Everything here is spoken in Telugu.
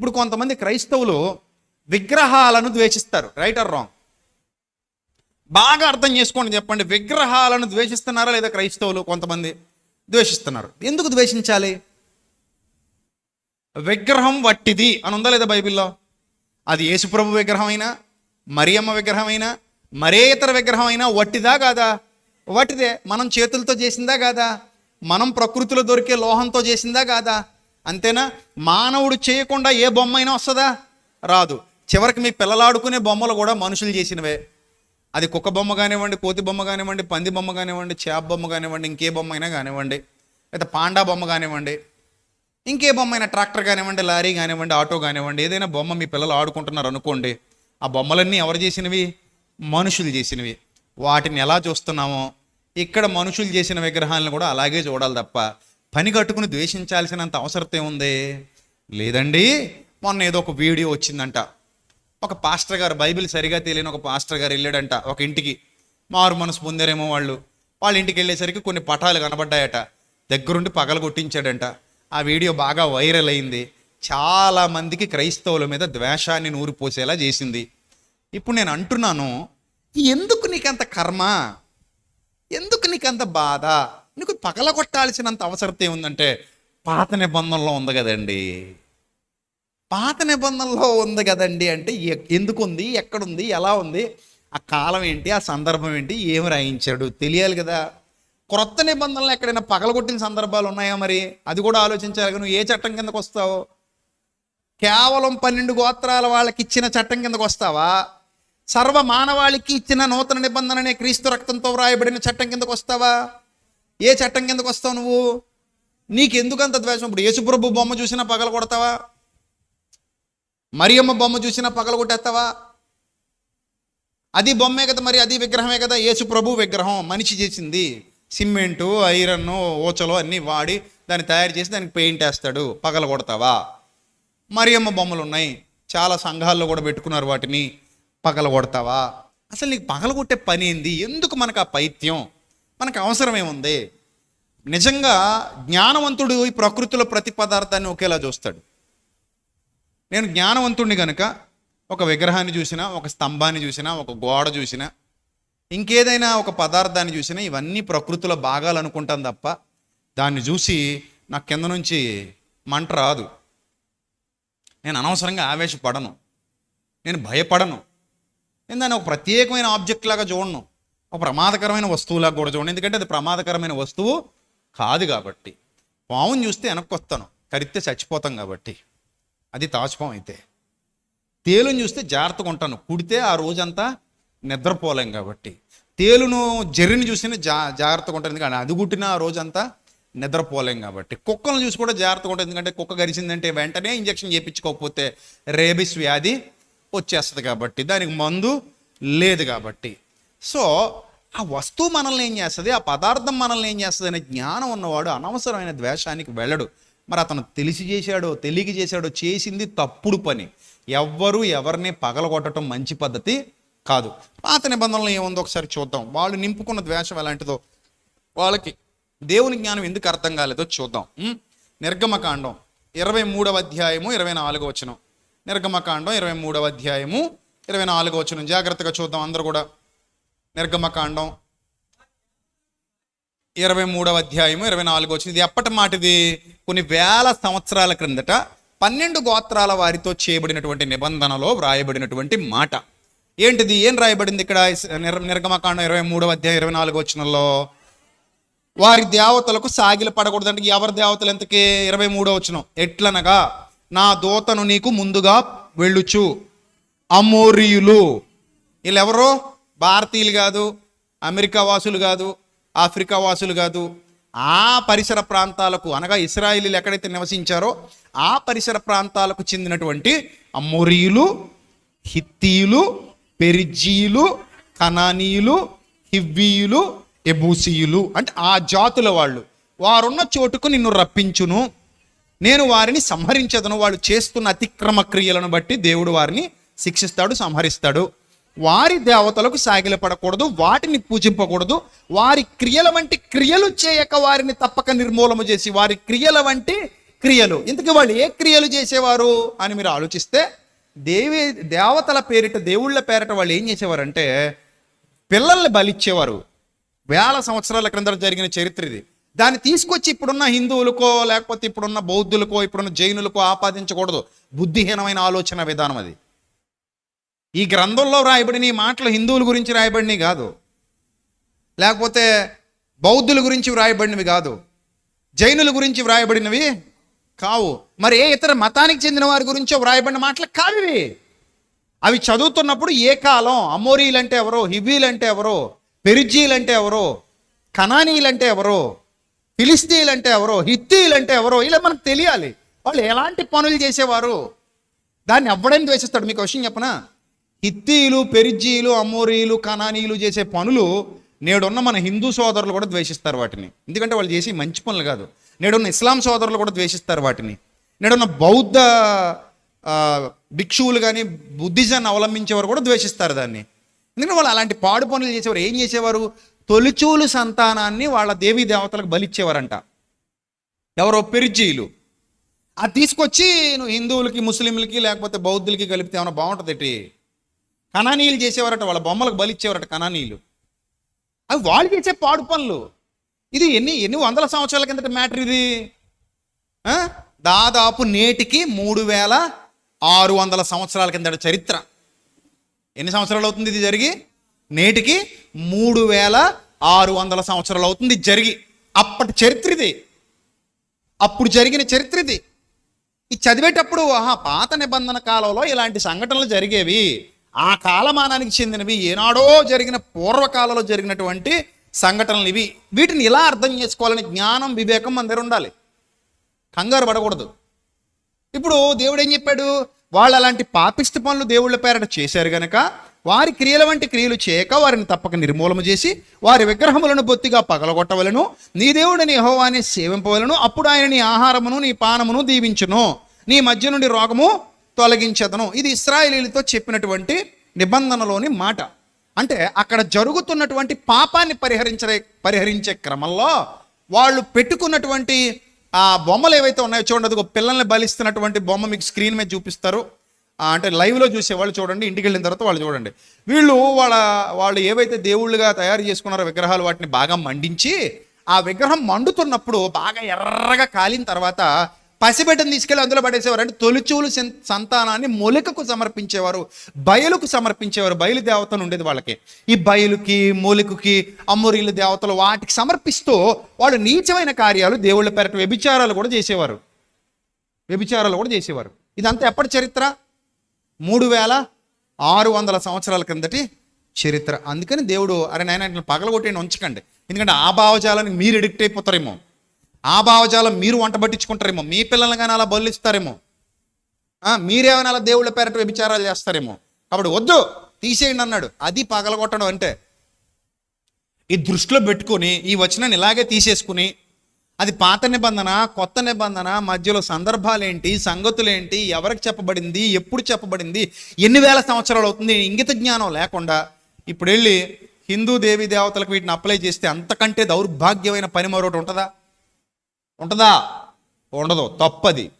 ఇప్పుడు కొంతమంది క్రైస్తవులు విగ్రహాలను ద్వేషిస్తారు. రైట్ ఆర్ రాంగ్ బాగా అర్థం చేసుకోండి చెప్పండి. విగ్రహాలను ద్వేషిస్తున్నారా లేదా క్రైస్తవులు కొంతమంది ద్వేషిస్తున్నారు? ఎందుకు ద్వేషించాలి? విగ్రహం వట్టిది అని ఉందా లేదా బైబిల్లో? అది యేసుప్రభు విగ్రహమైనా మరియమ్మ విగ్రహమైనా మరే ఇతర విగ్రహమైనా వట్టిదా కాదా? వట్టిదే. మనం చేతులతో చేసిందా కాదా? మనం ప్రకృతిలో దొరికే లోహంతో చేసిందా కాదా? అంతేనా? మానవుడు చేయకుండా ఏ బొమ్మ అయినా వస్తుందా? రాదు. చివరికి మీ పిల్లలాడుకునే బొమ్మలు కూడా మనుషులు చేసినవే. అది కుక్క బొమ్మ కానివ్వండి కోతి బొమ్మ కానివ్వండి పంది బొమ్మ కానివ్వండి చేప బొమ్మ కానివ్వండి ఇంకే బొమ్మ అయినా కానివ్వండి లేదా పాండా బొమ్మ కానివ్వండి ఇంకే బొమ్మ అయినా ట్రాక్టర్ కానివ్వండి లారీ కానివ్వండి ఆటో కానివ్వండి ఏదైనా బొమ్మ మీ పిల్లలు ఆడుకుంటున్నారు అనుకోండి ఆ బొమ్మలన్నీ ఎవరు చేసినవి? మనుషులు చేసినవి. వాటిని ఎలా చూస్తున్నామో ఇక్కడ మనుషులు చేసిన విగ్రహాలను కూడా అలాగే చూడాలి తప్ప పని కట్టుకుని ద్వేషించాల్సినంత అవసరం ఉంది లేదండి. మొన్న ఏదో ఒక వీడియో వచ్చిందంట. ఒక పాస్టర్ గారు బైబిల్ సరిగా తెలియని ఒక పాస్టర్ గారు వెళ్ళాడంట ఒక ఇంటికి. మారు మనసు పొందారేమో వాళ్ళు. వాళ్ళ ఇంటికి వెళ్ళేసరికి కొన్ని పటాలు కనబడ్డాయట. దగ్గరుండి పగలు కొట్టించాడంట. ఆ వీడియో బాగా వైరల్ అయింది. చాలా మందికి క్రైస్తవుల మీద ద్వేషాన్ని నూరిపోసేలా చేసింది. ఇప్పుడు నేను అంటున్నాను ఎందుకు నీకంత కర్మ? ఎందుకు నీకంత బాధ? నీకు పగలగొట్టాల్సినంత అవసరం ఏముందంటే పాత నిబంధనలో ఉంది కదండి. పాత నిబంధనలో ఉంది కదండి అంటే ఎందుకు ఉంది ఎక్కడుంది ఎలా ఉంది ఆ కాలం ఏంటి ఆ సందర్భం ఏంటి ఏమి రాయించాడు తెలియాలి కదా. క్రొత్త నిబంధనలు ఎక్కడైనా పగలగొట్టిన సందర్భాలు ఉన్నాయా మరి? అది కూడా ఆలోచించాలి నువ్వు ఏ చట్టం కిందకు వస్తావు? కేవలం పన్నెండు గోత్రాల వాళ్ళకి ఇచ్చిన చట్టం కిందకు వస్తావా? సర్వ మానవాళికి ఇచ్చిన నూతన నిబంధననే క్రీస్తు రక్తంతో వ్రాయబడిన చట్టం కిందకు వస్తావా? ఏ చట్టం కిందకు వస్తావు నువ్వు? నీకెందుకంత ద్వేషం? ఇప్పుడు యేసుప్రభు బొమ్మ చూసినా పగల కొడతావా? మరియమ్మ బొమ్మ చూసినా పగల కొట్టేస్తావా? అది బొమ్మే కదా మరి అది విగ్రహమే కదా. యేసు ప్రభు విగ్రహం మనిషి చేసింది. సిమెంటు ఐరన్ ఓచలు అన్నీ వాడి దాన్ని తయారు చేసి దానికి పెయింట్ వేస్తాడు. పగల కొడతావా? మరియమ్మ బొమ్మలు ఉన్నాయి. చాలా సంఘాల్లో కూడా పెట్టుకున్నారు వాటిని. పగల కొడతావా? అసలు నీకు పగల కొట్టే పని ఏంది? ఎందుకు మనకు ఆ పైత్యం? మనకు అవసరం ఏముంది నిజంగా జ్ఞానవంతుడు ఈ ప్రకృతిలో ప్రతి పదార్థాన్ని ఒకేలా చూస్తాడు. నేను జ్ఞానవంతుడిని కనుక ఒక విగ్రహాన్ని చూసినా ఒక స్తంభాన్ని చూసినా ఒక గోడ చూసినా ఇంకేదైనా ఒక పదార్థాన్ని చూసినా ఇవన్నీ ప్రకృతిలో భాగాలు అనుకుంటాను తప్ప దాన్ని చూసి నా కింద నుంచి మంట రాదు. నేను అనవసరంగా ఆవేశపడను. నేను భయపడను. నేను దాన్ని ఒక ప్రత్యేకమైన ఆబ్జెక్ట్ లాగా చూడను. ఒక ప్రమాదకరమైన వస్తువులాగా కూడా చూడండి. ఎందుకంటే అది ప్రమాదకరమైన వస్తువు కాదు కాబట్టి. పాముని చూస్తే వెనక్కొస్తాను. కరిత్తే కరిస్తే చచ్చిపోతాం కాబట్టి. అది తాచుపాం అయితే. తేలుని చూస్తే జాగ్రత్తగా ఉంటాను. కుడితే ఆ రోజంతా నిద్రపోలేం కాబట్టి. తేలును జర్రిని చూస్తేనే జా జాగ్రత్తగా ఉంటుంది ఎందుకంటే అది కుట్టిన ఆ రోజంతా నిద్రపోలేం కాబట్టి. కుక్కలను చూసి కూడా జాగ్రత్తగా ఉంటుంది ఎందుకంటే కుక్క గరిచిందంటే వెంటనే ఇంజక్షన్ చేయించుకోకపోతే రేబిస్ వ్యాధి వచ్చేస్తుంది కాబట్టి. దానికి మందు లేదు కాబట్టి. సో ఆ వస్తువు మనల్ని ఏం చేస్తుంది? ఆ పదార్థం మనల్ని ఏం చేస్తుంది అనే జ్ఞానం ఉన్నవాడు అనవసరమైన ద్వేషానికి వెళ్ళడు. మరి అతను తెలిసి చేశాడో తెలియక చేశాడో చేసింది తప్పుడు పని. ఎవ్వరూ ఎవరిని పగలగొట్టడం మంచి పద్ధతి కాదు. పాత నిబంధనలు ఏముందో ఒకసారి చూద్దాం. వాళ్ళు నింపుకున్న ద్వేషం ఎలాంటిదో? వాళ్ళకి దేవుని జ్ఞానం ఎందుకు అర్థం కాలేదో చూద్దాం. నిర్గమకాండం ఇరవై మూడవ అధ్యాయము ఇరవై నాలుగో వచనం. నిర్గమకాండం ఇరవై మూడవ అధ్యాయము ఇరవై నాలుగో వచనం. జాగ్రత్తగా చూద్దాం అందరూ కూడా. నిర్గమకాండం. ఇరవై మూడవ అధ్యాయము ఇరవై నాలుగు వచ్చింది. ఇది ఎప్పటి మాటిది? కొన్ని వేల సంవత్సరాల క్రిందట పన్నెండు గోత్రాల వారితో చేయబడినటువంటి నిబంధనలో వ్రాయబడినటువంటి మాట. ఏంటిది? ఏం రాయబడింది ఇక్కడ? నిర్- నిర్గమకాండం ఇరవై మూడవ అధ్యాయం ఇరవై నాలుగు వచ్చినలో వారి దేవతలకు సాగిలు పడకూడదంటే ఎవరి దేవతలు ఎంతకి ఇరవై మూడో వచ్చిన ఎట్లనగా నా దూతను నీకు ముందుగా వెళ్ళుచు అమోరియులు. వీళ్ళెవరో? భారతీయులు కాదు అమెరికా వాసులు కాదు ఆఫ్రికా వాసులు కాదు ఆ పరిసర ప్రాంతాలకు అనగా ఇస్రాయిలీలు ఎక్కడైతే నివసించారో ఆ పరిసర ప్రాంతాలకు చెందినటువంటి అమోరియులు హిత్తీయులు పెరిజీయులు కనానీయులు హివ్వీయులు ఎబూసీయులు అంటే ఆ జాతుల వాళ్ళు. వారున్న చోటుకు నిన్ను రప్పించును. నేను వారిని సంహరించదను. వాళ్ళు చేస్తున్న అతిక్రమ క్రియలను బట్టి దేవుడు వారిని శిక్షిస్తాడు సంహరిస్తాడు. వారి దేవతలకు సాగిలపడకూడదు వాటిని పూజింపకూడదు వారి క్రియల వంటి క్రియలు చేయక వారిని తప్పక నిర్మూలన చేసి వారి క్రియల వంటి క్రియలు. ఇంతకీ వాళ్ళు ఏ క్రియలు చేసేవారు అని మీరు ఆలోచిస్తే దేవి దేవతల పేరిట దేవుళ్ళ పేరిట వాళ్ళు ఏం చేసేవారంటే పిల్లల్ని బలిచ్చేవారు. వేల సంవత్సరాల క్రిందట జరిగిన చరిత్ర ఇది. దాన్ని తీసుకొచ్చి ఇప్పుడున్న హిందువులకో లేకపోతే ఇప్పుడున్న బౌద్ధులకో ఇప్పుడున్న జైనులకో ఆపాదించకూడదు. బుద్ధిహీనమైన ఆలోచన విధానం అది. ఈ గ్రంథంలో రాయబడిన ఈ మాటలు హిందువుల గురించి రాయబడినవి కాదు. లేకపోతే బౌద్ధుల గురించి వ్రాయబడినవి కాదు. జైనుల గురించి వ్రాయబడినవి కావు. మరి ఏ ఇతర మతానికి చెందిన వారి గురించో వ్రాయబడిన మాటలు కావివి అవి చదువుతున్నప్పుడు ఏ కాలం? అమోరీలు అంటే ఎవరో? హివీలు అంటే ఎవరో? పెరిజీలు అంటే ఎవరో? కనానీలు అంటే ఎవరో? ఫిలిస్తీన్లు అంటే ఎవరో? హిత్తీలు అంటే ఎవరో? ఇలా మనకు తెలియాలి. వాళ్ళు ఎలాంటి పనులు చేసేవారు? దాన్ని ఎవ్వడైనా ద్వేషిస్తాడు. మీకు విషయం చెప్పనా? హిత్తీలు పెరిజీలు అమోరీలు కనానీలు చేసే పనులు నేడున్న మన హిందూ సోదరులు కూడా ద్వేషిస్తారు వాటిని. ఎందుకంటే వాళ్ళు చేసి మంచి పనులు కాదు. నేడున్న ఇస్లాం సోదరులు కూడా ద్వేషిస్తారు వాటిని. నేడున్న బౌద్ధ భిక్షువులు కానీ బుద్ధిజాన్ని అవలంబించేవారు కూడా ద్వేషిస్తారు దాన్ని. ఎందుకంటే వాళ్ళు అలాంటి పాడు పనులు చేసేవారు. ఏం చేసేవారు? తొలిచూలు సంతానాన్ని వాళ్ళ దేవీ దేవతలకు బలిచ్చేవారంట. ఎవరో పెరిజీలు అది తీసుకొచ్చి నువ్వు హిందువులకి ముస్లింలకి లేకపోతే బౌద్ధులకి కలిపితే ఏమైనా బాగుంటుంది ఏంటి కణానీయులు చేసేవారట వాళ్ళ బొమ్మలకు బలిచ్చేవారట కణానీయులు అవి వాళ్ళు చేసే పాడు పనులు. ఇది ఎన్ని ఎన్ని వందల సంవత్సరాల కిందట మ్యాటర్ ఇది? దాదాపు నేటికి మూడు వేల ఆరు వందల సంవత్సరాల కిందట చరిత్ర. ఎన్ని సంవత్సరాలు అవుతుంది ఇది జరిగి? నేటికి మూడు వేల ఆరు వందల సంవత్సరాలు అవుతుంది ఇది జరిగి. అప్పటి చరిత్ర ఇది. అప్పుడు జరిగిన చరిత్ర ఇది. ఇది చదివేటప్పుడు ఆహా పాత నిబంధన కాలంలో ఇలాంటి సంఘటనలు జరిగేవి. ఆ కాలమానానికి చెందినవి ఏనాడో జరిగిన పూర్వకాలంలో జరిగినటువంటి సంఘటనలు ఇవి వీటిని ఇలా అర్థం చేసుకోవాలని జ్ఞానం వివేకం మన దగ్గర ఉండాలి. కంగారు పడకూడదు. ఇప్పుడు దేవుడు ఏం చెప్పాడు? వాళ్ళు అలాంటి పాపిష్ట పనులు దేవుళ్ళ పేరట చేశారు గనక వారి క్రియల వంటి క్రియలు చేయక వారిని తప్పక నిర్మూలన చేసి వారి విగ్రహములను బొత్తిగా పగలగొట్టవలను. నీ దేవుడిని యెహోవాని సేవింపవలను. అప్పుడు ఆయన నీ ఆహారమును నీ పానమును దీవించును. నీ మధ్య నుండి రోగము తొలగించదను ఇది ఇస్రాయేలీలతో చెప్పినటువంటి నిబంధనలోని మాట. అంటే అక్కడ జరుగుతున్నటువంటి పాపాన్ని పరిహరించే పరిహరించే క్రమంలో వాళ్ళు పెట్టుకున్నటువంటి ఆ బొమ్మలు ఏవైతే ఉన్నాయో చూడండి ఒక పిల్లల్ని బలిస్తున్నటువంటి బొమ్మ మీకు స్క్రీన్ మీద చూపిస్తారు. అంటే లైవ్లో చూసేవాళ్ళు చూడండి ఇంటికి వెళ్ళిన తర్వాత వాళ్ళు చూడండి. వీళ్ళు వాళ్ళ వాళ్ళు ఏవైతే దేవుళ్ళుగా తయారు చేసుకున్నారో విగ్రహాలు వాటిని బాగా మండించి ఆ విగ్రహం మండుతున్నప్పుడు బాగా ఎర్రగా కాలిన తర్వాత పసిబిడ్డను తీసుకెళ్ళి అందులో పడేసేవారు. అంటే తొలిచూలు సంతానాన్ని మొలికకు సమర్పించేవారు బయలుకు సమర్పించేవారు బయలు దేవతను ఉండేది వాళ్ళకి. ఈ బయలుకి మూలికకి అమ్మోరీలు దేవతలు వాటికి సమర్పిస్తూ వాళ్ళు నీచమైన కార్యాలు దేవుళ్ళ పేరట వ్యభిచారాలు కూడా చేసేవారు. వ్యభిచారాలు కూడా చేసేవారు. ఇదంతా ఎప్పటి చరిత్ర? మూడు వేల ఆరు వందల సంవత్సరాల క్రిందటి చరిత్ర. అందుకని దేవుడు అరే నాయన పగలగొట్టేయండి ఉంచకండి. ఎందుకంటే ఆ భావజాలానికి మీరు ఎడిక్ట్ అయిపోతారేమో. ఆ భావజాలం మీరు వంట పట్టించుకుంటారేమో మీ పిల్లల్ని కానీ అలా బలిస్తారేమో. మీరేమైనా అలా దేవుళ్ళ పేరట వ్యభిచారాలు చేస్తారేమో. కాబట్టి వద్దు తీసేయండి అన్నాడు. అది పగలగొట్టడం అంటే ఈ దృష్టిలో పెట్టుకొని ఈ వచనాన్ని ఇలాగే తీసేసుకుని అది పాత నిబంధన కొత్త నిబంధన మధ్యలో సందర్భాలేంటి సంగతులేంటి ఎవరికి చెప్పబడింది ఎప్పుడు చెప్పబడింది ఎన్ని వేల సంవత్సరాలు అవుతుంది ఇంగిత జ్ఞానం లేకుండా ఇప్పుడు వెళ్ళి హిందూ దేవీ దేవతలకు వీటిని అప్లై చేస్తే అంతకంటే దౌర్భాగ్యమైన పని మరొకటి ఉంటుందా? ఉంటుందా? ఉండదు. తప్పది.